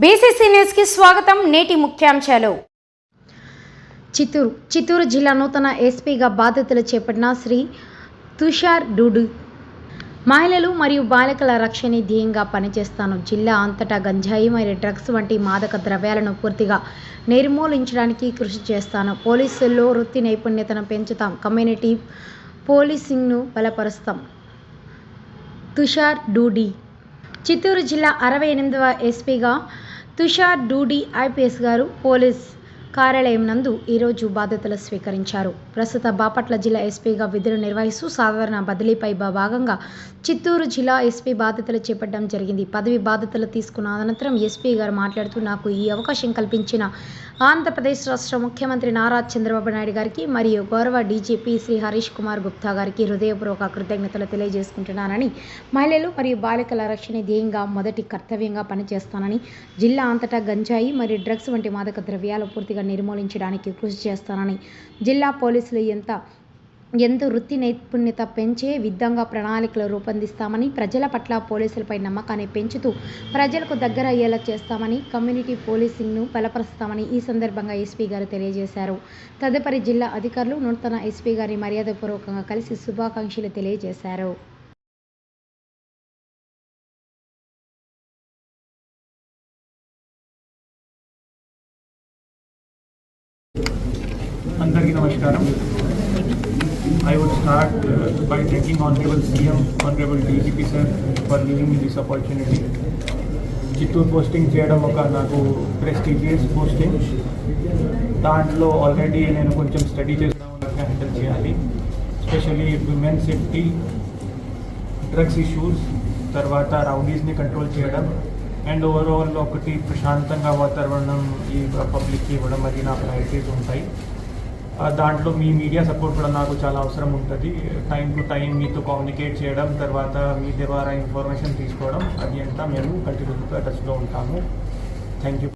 BCC న్యూస్కి స్వాగతం నేటి ముఖ్యాంశాలు. చిత్తూరు చిత్తూరు జిల్లా నూతన ఎస్పీగా బాధ్యతలు చేపట్టిన శ్రీ తుషార్ డూడు. మహిళలు మరియు బాలికల రక్షణ ధ్యేయంగా పనిచేస్తాను. జిల్లా అంతటా గంజాయి మరియు డ్రగ్స్ వంటి మాదక ద్రవ్యాలను పూర్తిగా నిర్మూలించడానికి కృషి చేస్తాను. పోలీసుల్లో వృత్తి నైపుణ్యతను పెంచుతాం. కమ్యూనిటీ పోలీసింగ్ను బలపరుస్తాం. తుషార్ డూడి. చిత్తూరు జిల్లా అరవై ఎనిమిదవ ఎస్పీగా తుషార్ డూడి ఐపీఎస్ గారు పోలీస్ కార్యాలయం నందు ఈరోజు బాధ్యతలు స్వీకరించారు. ప్రస్తుత బాపట్ల జిల్లా ఎస్పీగా విధులు నిర్వహిస్తూ సాధారణ బదిలీపై భా- భాగంగా చిత్తూరు జిల్లా ఎస్పీ బాధ్యతలు చేపట్టడం జరిగింది. పదవి బాధ్యతలు తీసుకున్న అనంతరం ఎస్పీ గారు మాట్లాడుతూ నాకు ఈ అవకాశం కల్పించిన ఆంధ్రప్రదేశ్ రాష్ట్ర ముఖ్యమంత్రి నారా చంద్రబాబు నాయుడు గారికి మరియు గౌరవ డీజీపీ శ్రీ హరీష్ కుమార్ గుప్తా గారికి హృదయపూర్వక కృతజ్ఞతలు తెలియజేసుకుంటున్నానని మహిళలు మరియు బాలికల రక్షణ ధ్యేయంగా మొదటి కర్తవ్యంగా పనిచేస్తానని జిల్లా అంతటా గంజాయి మరియు డ్రగ్స్ వంటి మాదక ద్రవ్యాలు పూర్తిగా నిర్మూలించడానికి కృషి చేస్తానని జిల్లా పోలీసులు ఎంత ఎంత వృత్తి నైపుణ్యత పెంచే విధంగా ప్రణాళికలు రూపొందిస్తామని ప్రజల పట్ల పోలీసులపై నమ్మకాన్ని పెంచుతూ ప్రజలకు దగ్గర అయ్యేలా చేస్తామని కమ్యూనిటీ పోలీసింగ్ను బలపరుస్తామని ఈ సందర్భంగా ఎస్పీ గారు తెలియజేశారు. తదుపరి జిల్లా అధికారులు నూతన ఎస్పీ గారిని మర్యాదపూర్వకంగా కలిసి శుభాకాంక్షలు తెలియజేశారు. అందరికీ నమస్కారం I would start uh, by thanking Honorable CM, Honorable DGP sir for giving me this opportunity. Chittoor posting చేయడం ఒక నాకు ప్రెస్టీజియస్ పోస్టింగ్ దాంట్లో ఆల్రెడీ నేను కొంచెం స్టడీ చేసిన హ్యాండిల్ చేయాలి especially women safety drugs issues తర్వాత రౌడీస్ని కంట్రోల్ చేయడం అండ్ ఓవరాల్ ఒకటి ప్రశాంతంగా వాతావరణం ఈ పబ్లిక్కి ఇవ్వడం అది నా ప్రయారిటీస్ ఉంటాయి ఆ, దాంట్లో మీ మీడియా సపోర్ట్ కూడా నాకు చాలా అవసరం ఉంటుంది. టైం టు టైం మీతో కమ్యూనికేట్ చేయడం తర్వాత మీ ద్వారా ఇన్ఫర్మేషన్ తీసుకోవడం అది అంతా మేము కంటిన్యూగా టచ్లో ఉంటాము. Thank you